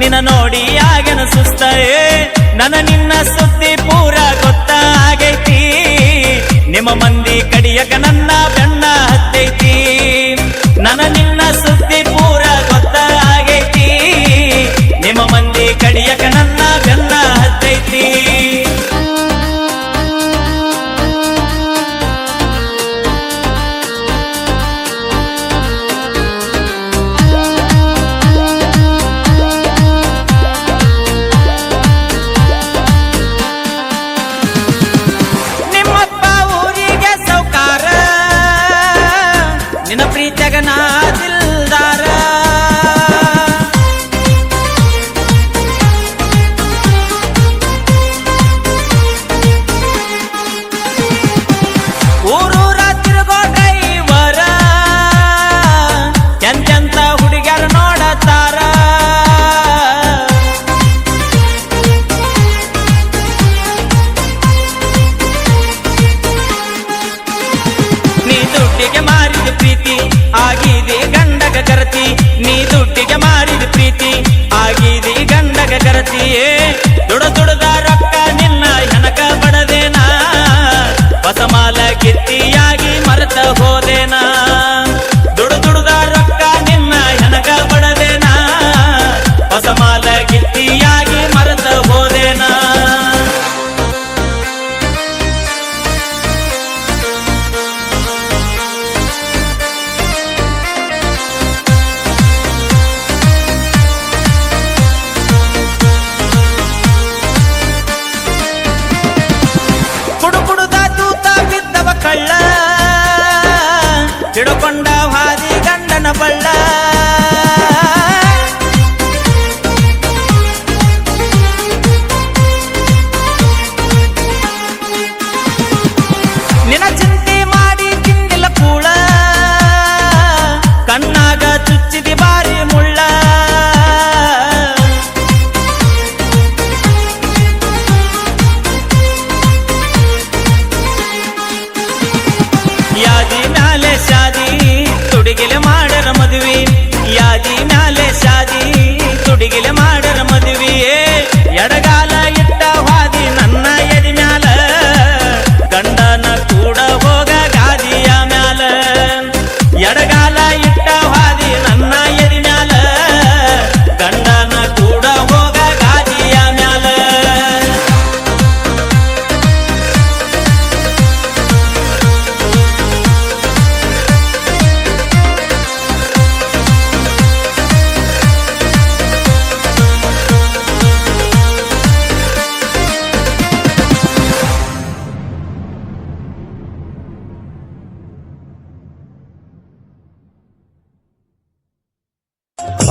ನಿನ್ನ ನೋಡಿ ಆಗನ ಸುಸ್ತೇ ನನ ನಿನ್ನ ಸುದ್ದಿ ಪೂರ ಗೊತ್ತಾಗೈತಿ. ನಿಮ್ಮ ಮಂದಿ ಕಡಿಯಕನ tiene eh.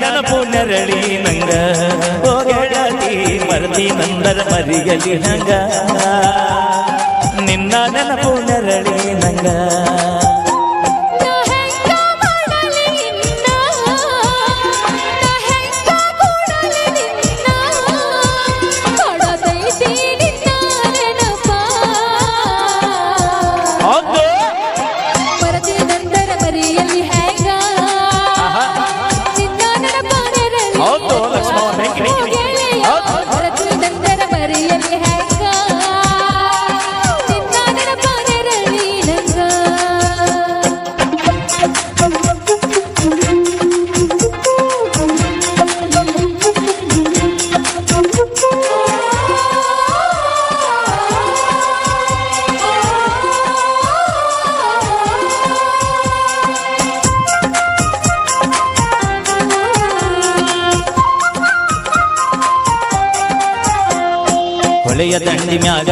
ನೆನಪು ನೆರಳಿ ನಂಗ. ಓ ಮರದಿ ನಂದರ ಮರಿಗಲಿ ನಂಗ. ನಿನ್ನ ನೆನಪು ನೆರಳಿ ನಂಗ. ದಂಡಿ ಮ್ಯಾಗ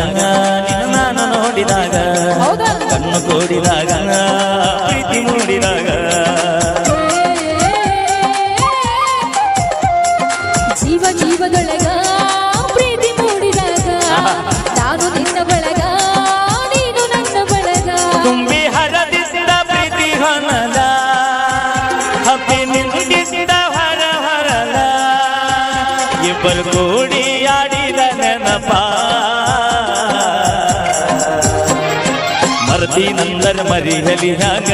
ಮರತಿ ನಂದರ ಮರಿಹಲಿ ಹಾಗ.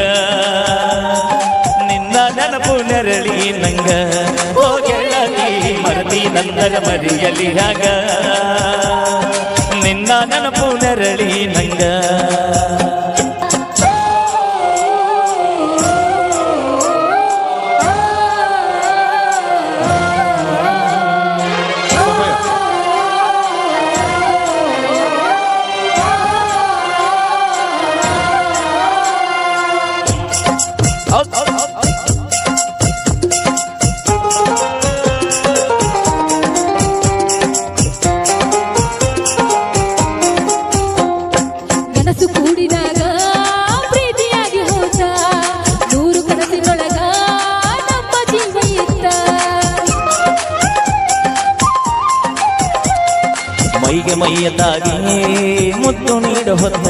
ನಿನ್ನ ನೆನಪು ನೆರಳಿ ನಂಗ. ಓ ಗೆಳತಿ ಮರತಿ ನಂದರ ಮರಿಯಲಿ ಹಾಗ. ನಿನ್ನ ನೆನಪು ನೆರಳಿ ನಂಗ. ಮೈಗೆ ಮೈಯ ತಾಗಿ ಮುತ್ತು ನೀಡ ಹೊತ್ತ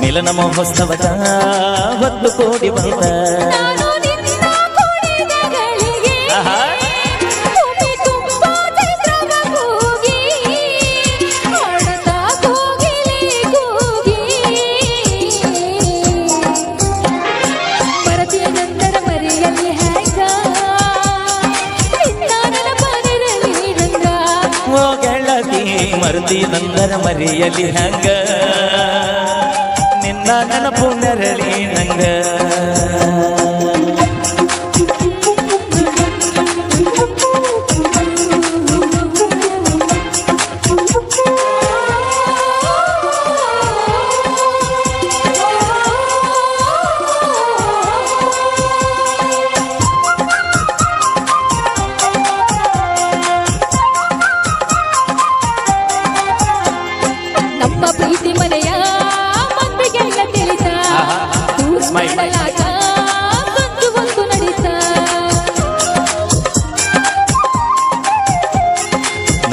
ಮಿಲನಮ ಹೊಸ್ತವತ ಹೊತ್ತು ಕೋಡಿ ಬಂದ ಮರುತಿ ನಂದರ ಮರಿಯಲಿ ಹಂಗ. ನಿನ್ನ ನೆನಪು ನೆರಳಿ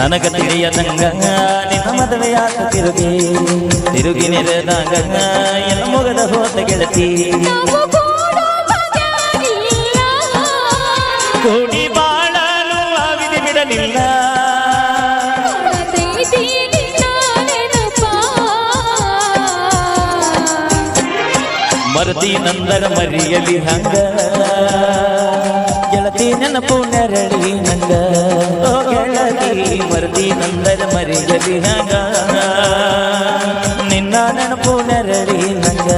ನನಗ ನಂಗ ನಿನ್ನ ಮದುವೆಯಾತ ತಿರುಗಿ ತಿರುಗಿ ನೆರೆದಾಗ ಎಲ್ಲ ಮುಗದ ಹೋದ ಗೆಳತಿ ಕೂಡ ಬಾಳಲು ಆವಿದೆ ಬಿಡಲಿಲ್ಲ. ಮರತಿ ನಂದರ ಮರಿಯಲಿ ಹಂಗ ಗೆಳತಿ ನೆನಪು ನೆರಳಿ ನಂಗ ಮರತಿ ನಂದರ ಮರಿಯಲಿ ಹಂಗ. ನಿನ್ನ ನೆನಪು ನೆರಳಿ ನಂಗ.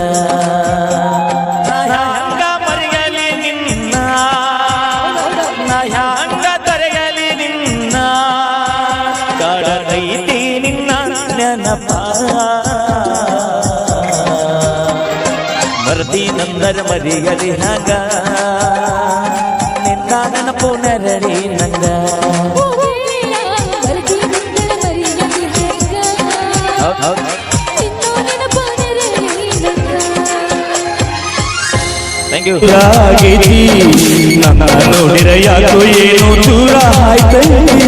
ಮರತಿ ನಂದರ ಮರಿಯಲಿ ಹಂಗ. ನಿನ್ನ ನೆನಪು ನೆರಳಿ ನಂಗ. ನಿನ್ನ ನೋಡಿರ ಯಾಕೋ ಏನು ದೂರ ಆಯ್ತೈತಿ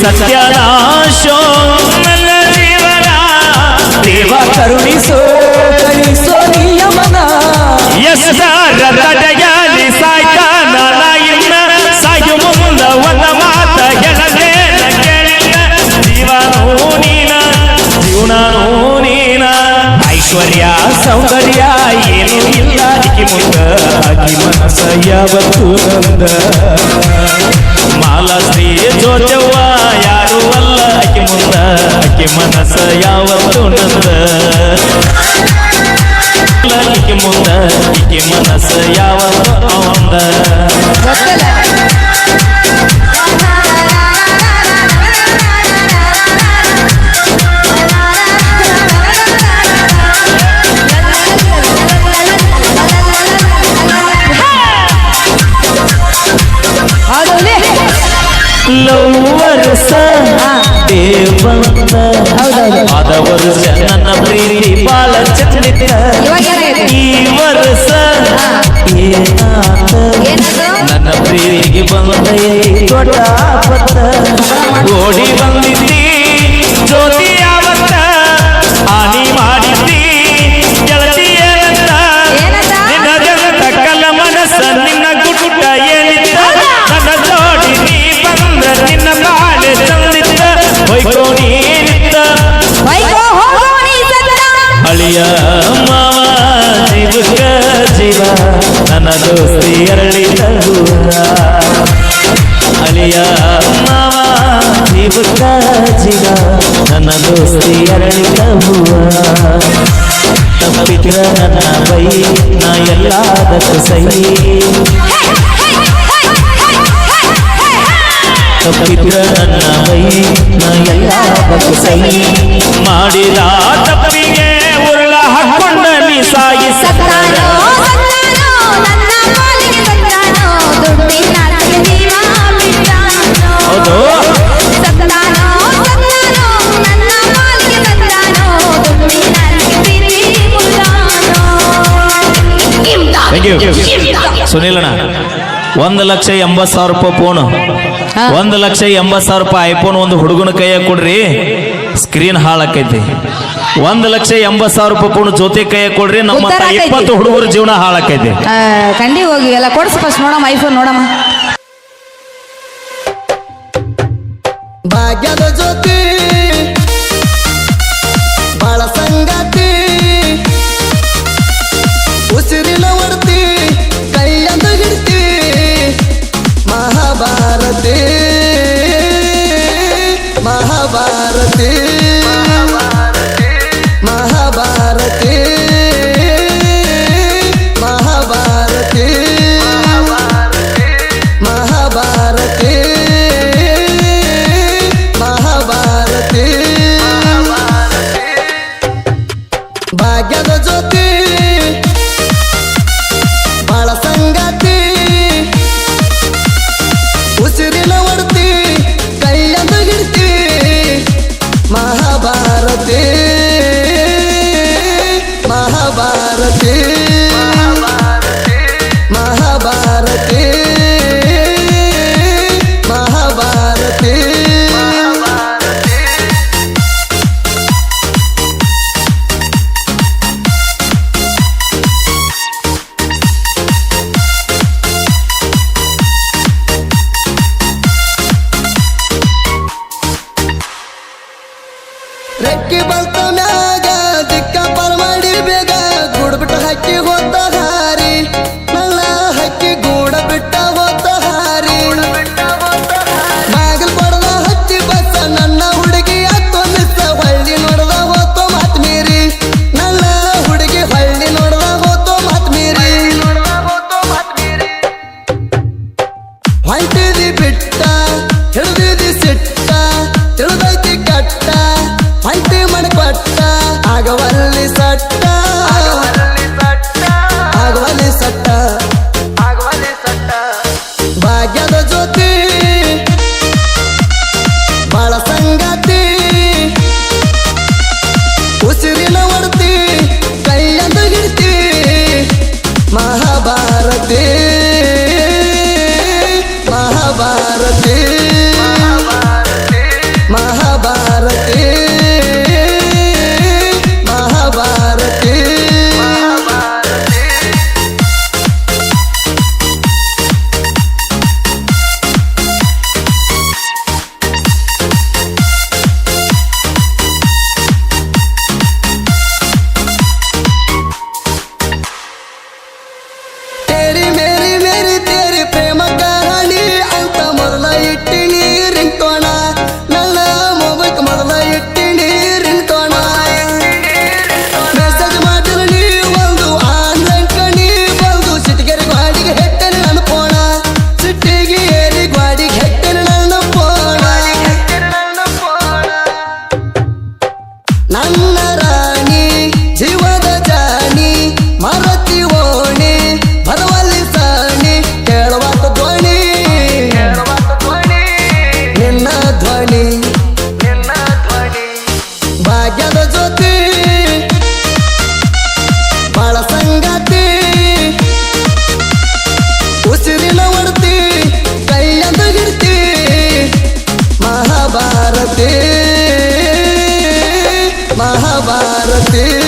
ಸತ್ಯನಾಶೋ ನನ್ನ ಜೀವನ ದೇವ ಕರುಣಿಸೋ ಕಲಿಸೋ ನಿಯಮನ. ಎಷ್ಟರ ತಡೆಯಲಿ ಯಾವತ್ತು ನಂದ ಮಾಲಶ್ರೀ ಜೋಜವ್ವ, ಯಾರು ಅಲ್ಲ ಆಕೆ ಮುಂದ. ಆಕೆ ಮನಸ್ಸ ಯಾವತ್ತು ನಂದ. ಮುಂದ ಈಕೆ ಮನಸ್ಸ ಯಾವತ್ತು ಅವಂದ. 手机。ಇದ್ರ ನನ್ನ ಬೈ ನಾ ಎಲ್ಲಾದಕ್ಕೂ ಸಹಿ ತಪ್ಪಿದ್ರ ನನ್ನ ಬೈ ನಾ ಎಲ್ಲಾದಕ್ಕೂ ಸಹಿ ಮಾಡಿದ ತಪ್ಪಿಗೆ ಉರುಳ ಹಾಕೊಂಡ ಸಾಯಿ ಸತ್ತಾನೋ ನನ್ನ ಥ್ಯಾಂಕ್ ಯು ಸುನಿಲ್ ಅಣ್ಣ ಒಂದು ಲಕ್ಷ ಎಂಬತ್ತು ಸಾವಿರ ರೂಪಾಯಿ ಫೋನು ಒಂದು ಲಕ್ಷ ಎಂಬತ್ತು ಸಾವಿರ ರೂಪಾಯಿ ಐಫೋನ್ ಒಂದು ಹುಡುಗನ ಕೈಯಾಗ ಕೊಡ್ರಿ ಸ್ಕ್ರೀನ್ ಹಾಳಾಕೈತಿ. ಒಂದು ಲಕ್ಷ ಎಂಬತ್ತು ಸಾವಿರ ರೂಪಾಯಿ ಫೋನ್ ಜೊತೆ ಕೈಯಾಗ ಕೊಡ್ರಿ ನಮ್ಮ ಇಪ್ಪತ್ತು ಹುಡುಗರ ಜೀವನ ಹಾಳಾಕೈತಿ. ಖಂಡಿ ಹೋಗಿ ಎಲ್ಲ ಕೊಡ್ಸ್ ಫಸ್ಟ್ ನೋಡಮ್ಮ ಐಫೋನ್ ನೋಡಮ್ಮ. ಭಾಗ್ಯದ ಜೊತೆ ते हवारती